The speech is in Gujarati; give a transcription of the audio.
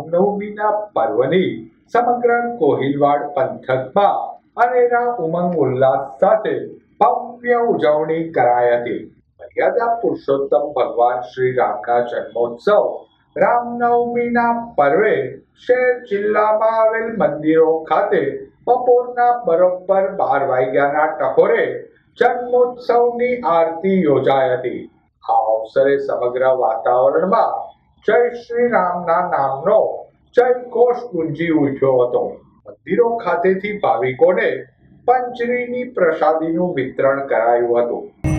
રામનવમીના પર્વની સમગ્ર કોહિલવાડ પંથકમાં અનેરા ઉમંગ ઉલ્લાસ સાથે ભવ્ય ઉજવણી કરાઈ હતી. મર્યાદા પુરુષોત્તમ ભગવાન શ્રી રામના જન્મોત્સવ રામનવમીના પર્વે શહેર જિલ્લામાં આવેલ મંદિરો ખાતે બપોરના બરોબર બાર વાગ્યાના ટકોરે જન્મોત્સવની આરતી યોજાઈ હતી. આ અવસરે સમગ્ર વાતાવરણમાં જય શ્રી રામના નામનો જયઘોષ ગુંજી ઉઠ્યો હતો. મંદિરો ખાતેથી ભાવિકોને પંચરીની પ્રસાદીનું વિતરણ કરાયું હતું.